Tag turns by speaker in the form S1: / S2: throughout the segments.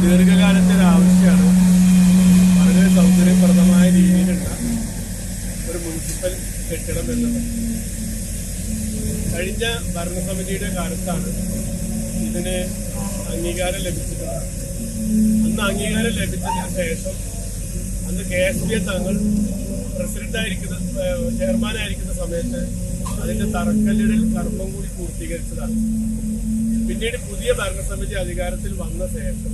S1: ദീർഘകാലത്തെ ഒരു ആവശ്യമാണ്. വളരെ സൗകര്യപ്രദമായ രീതിയിലുള്ള ഒരു മുനിസിപ്പൽ കെട്ടിടം എന്നുള്ളത് കഴിഞ്ഞ ഭരണസമിതിയുടെ കാലത്താണ് ഇതിന് അംഗീകാരം ലഭിച്ചിട്ടുള്ളത് അന്ന് അംഗീകാരം ലഭിച്ചതിന് ശേഷം അന്ന് കെ എസ് പി തങ്ങൾ പ്രസിഡന്റായിരിക്കുന്ന ചെയർമാനായിരിക്കുന്ന സമയത്ത് അതിന്റെ തറക്കല്ലിടൽ കർമ്മം കൂടി പൂർത്തീകരിച്ചതാണ്. പിന്നീട് പുതിയ ഭരണസമിതി അധികാരത്തിൽ വന്ന ശേഷം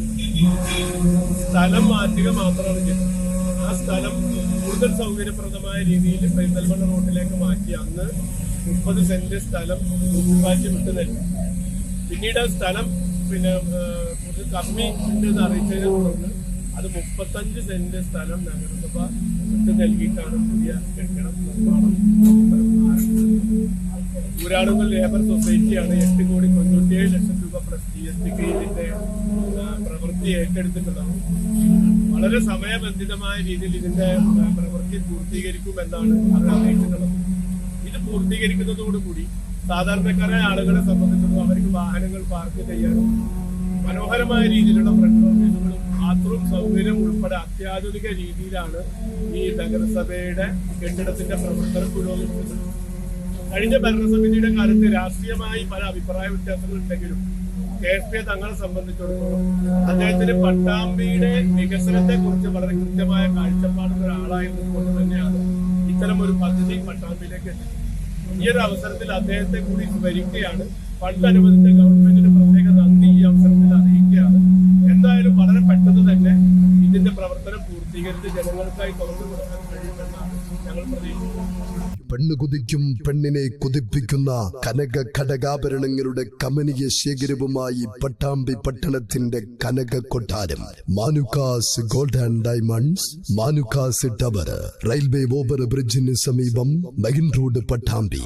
S1: സ്ഥലം മാറ്റുക മാത്രമാണ് ചെയ്തത്. ആ സ്ഥലം കൂടുതൽ സൗകര്യപ്രദമായ രീതിയിൽ പെരിന്തൽമണ്ണ റോഡിലേക്ക് മാറ്റി അന്ന് മുപ്പത് സെന്റ് സ്ഥലം മുനിസിപ്പാലിറ്റി വിട്ടു നൽകി പിന്നീട് ആ സ്ഥലം പിന്നെ കുറച്ച് കമ്മി ഉണ്ട് എന്ന് അറിയിച്ചതിനെ തുടർന്ന് അത് മുപ്പത്തഞ്ച് സെന്റ് സ്ഥലം നഗരസഭ വിട്ടു നൽകിയിട്ടാണ് പുതിയ കെട്ടിടം നിർമ്മാണം. ഊരാളുങ്കൽ ലേബർ സൊസൈറ്റിയാണ് എട്ട് കോടി തൊണ്ണൂറ്റിയേഴ് ലക്ഷം രൂപ പ്ലസ് ജി എസ് ടിക്ക് ഇതിന്റെ പ്രവൃത്തി ഏറ്റെടുത്തിട്ടുള്ളത് വളരെ സമയബന്ധിതമായ രീതിയിൽ ഇതിന്റെ പ്രവൃത്തി പൂർത്തീകരിക്കുമെന്നാണ് അവർ അറിയിച്ചിട്ടുള്ളത്. ഇത് പൂർത്തീകരിക്കുന്നതോടുകൂടി സാധാരണക്കാരായ ആളുകളെ സംബന്ധിച്ചിടത്തോളം അവർക്ക് വാഹനങ്ങൾ പാർക്ക് ചെയ്യാനും മനോഹരമായ രീതിയിലുള്ള ഫ്രണ്ട് ഓഫീസുകളും ബാത്റൂം സൗകര്യം ഉൾപ്പെടെ അത്യാധുനിക രീതിയിലാണ് ഈ നഗരസഭയുടെ കെട്ടിടത്തിന്റെ പ്രവർത്തനം പുരോഗമിക്കുന്നത്. കഴിഞ്ഞ ഭരണസമിതിയുടെ കാലത്ത് രാഷ്ട്രീയമായി പല അഭിപ്രായ വ്യത്യാസങ്ങൾ ഉണ്ടെങ്കിലും കെ എസ് പി തങ്ങളെ സംബന്ധിച്ചിടത്തോളം അദ്ദേഹത്തിന് പട്ടാമ്പിയുടെ വികസനത്തെ കുറിച്ച് വളരെ കൃത്യമായ കാഴ്ചപ്പാടുള്ള ഒരാളായിരുന്നത് തന്നെയാണ് ഇത്തരം ഒരു പദ്ധതി പട്ടാമ്പിയിലേക്ക് എത്തിച്ചത്. ഈ ഒരു അവസരത്തിൽ അദ്ദേഹത്തെ കൂടി സ്മരിക്കുകയാണ് ഫണ്ട് അനുവദിച്ച ഗവൺമെന്റിന് പ്രത്യേക നന്ദി ഈ അവസരത്തിൽ അറിയിക്കുകയാണ് എന്തായാലും വളരെ പെട്ടെന്ന് തന്നെ ഇതിന്റെ പൂർത്തീകരിച്ച് ജനങ്ങൾക്കായി തുറന്നു കൊടുക്കാൻ കഴിയുമെന്നാണ് ഞങ്ങൾ പ്രതീക്ഷിക്കുന്നു.
S2: പെണ്ണ് കുതിക്കും പെണ്ണിനെ കുതിപ്പിക്കുന്ന കനക ഘടകാഭരണങ്ങളുടെ കമനീയ ശേഖരവുമായി പട്ടാമ്പി പട്ടണത്തിന്റെ കനക കൊട്ടാരം. Manukkas gold and diamonds Manukkas tower railway over ബ്രിഡ്ജിന് സമീപം മെയിൻ റോഡ് പട്ടാമ്പി.